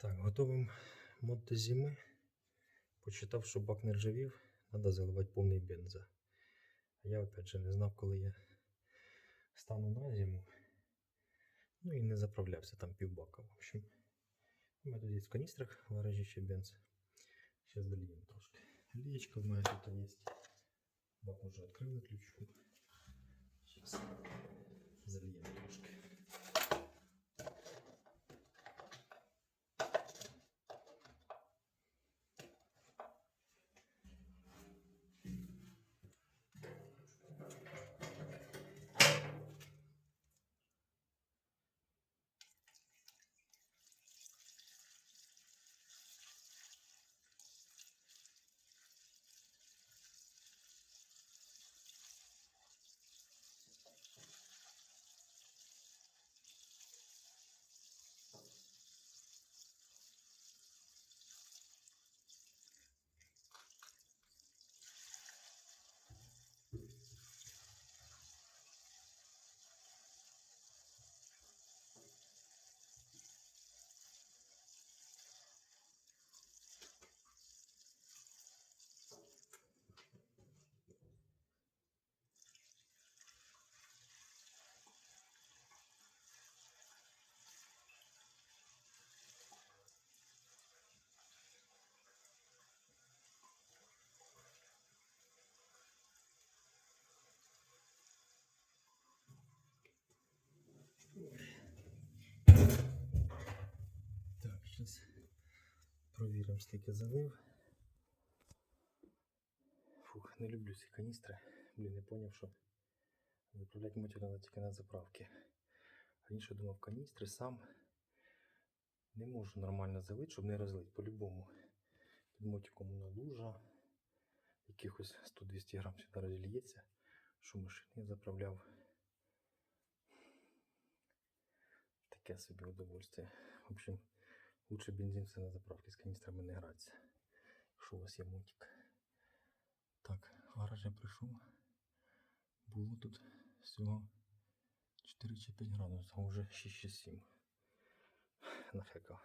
Так, готовим мод до зими. Почитав, що бак не ржавів, треба заливати повний бенза. А я опять же не знав, коли я стану на зиму. Ну і не заправлявся там півбака. В общем, у мене тут є в каністрах в ще бенз. Зараз дольємо трошки. Лієчка в мене тут є. Бак уже відкрив на ключу. Зараз трошки. Так, зараз провіримо, скільки залив. Фух, не люблю ці каністри. Блін, не поняв, що заправляти треба тільки на заправки. Раніше думав, каністри сам не можу нормально залити, щоб не розлити. По-любому. Під мотиком на лужа. Якихось 100-200 грам сюди розліється, що машини заправляв. Таке собі удовольствие. В общем, лучше бензин все на заправки з каністрами не гратися. Якщо у вас є мотик. Так, в гараж я прийшов. Було тут всього 4 чи 5 градусів, а вже 6 чи 7. Нафіга.